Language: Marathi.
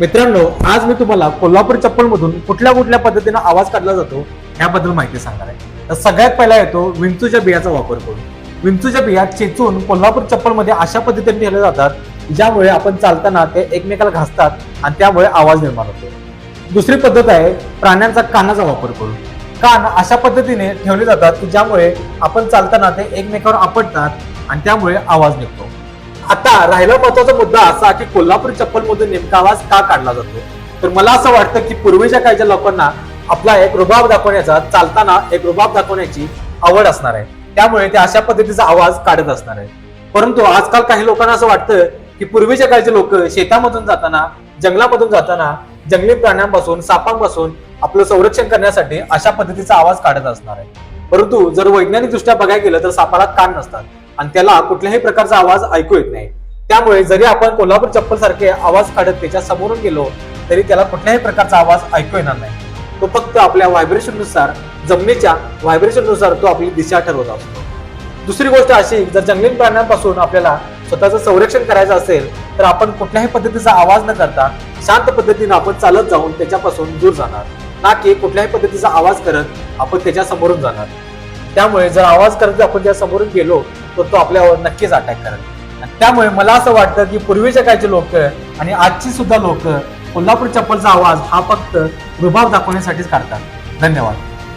मित्रांनो आज मी तुम्हाला कोल्हापूर चप्पल मधून कुठल्या कुठल्या पद्धतीनं आवाज काढला जातो याबद्दल माहिती सांगणार आहे. तर सगळ्यात पहिला येतो विंचूच्या बियाचा वापर करून. विंचूच्या बिया चेचून कोल्हापूर चप्पलमध्ये अशा पद्धतीने ठेवल्या जातात ज्यामुळे आपण चालताना ते एकमेकाला घासतात आणि त्यामुळे आवाज निर्माण होतो. दुसरी पद्धत आहे प्राण्यांचा कानाचा वापर करून. कान अशा पद्धतीने ठेवले जातात की ज्यामुळे आपण चालताना ते एकमेकावर आपटतात आणि त्यामुळे आवाज निघतो. आता राहिला महत्त्वाचा मुद्दा असा की कोल्हापूर चप्पल मधून नेमका आवाज का काढला जातो? तर मला असं वाटतं की पूर्वीच्या काळच्या लोकांना आपला एक रुबाब दाखवण्याचा चालताना एक रुबाब दाखवण्याची आवड असणार आहे. त्यामुळे ते अशा पद्धतीचा आवाज काढत असणार आहे परंतु आजकाल काही लोकांना असं वाटतं की पूर्वीच्या काळचे लोक शेतामधून जाताना जंगलामधून जाताना जंगली प्राण्यांपासून सापांपासून आपलं संरक्षण करण्यासाठी अशा पद्धतीचा आवाज काढत असणार आहे परंतु जर वैज्ञानिक दृष्ट्या बघायला गेलं तर सापाला कान नसतात. आणि त्याला कुठल्याही प्रकारचा आवाज ऐकू येत नाही. त्यामुळे जरी आपण कोल्हापूर चप्पल सारखे आवाज काढत त्याच्या समोरून गेलो तरी त्याला कुठल्याही प्रकारचा आवाज ऐकू येणार नाही. तो फक्त आपल्या व्हायब्रेशननुसार जमिनीच्या व्हायब्रेशननुसार तो आपली दिशा ठरवत असतो. दुसरी गोष्ट अशी जर जंगली प्राण्यांपासून आपल्याला स्वतःचं संरक्षण करायचं असेल तर आपण कुठल्याही पद्धतीचा आवाज न करता शांत पद्धतीने आपण चालत जाऊन त्याच्यापासून दूर जाणार. ना की कुठल्याही पद्धतीचा आवाज करत आपण त्याच्या समोरून जाणार. त्यामुळे जर आवाज करत आपण त्या समोरून गेलो तर तो आपल्यावर नक्कीच अटॅक करेल. आणि त्यामुळे मला असं वाटतं की पूर्वीच्या काळचे लोक आणि आजची सुद्धा लोक कोल्हापूर चप्पलचा आवाज हा फक्त रुबाब दाखवण्यासाठीच काढतात. धन्यवाद.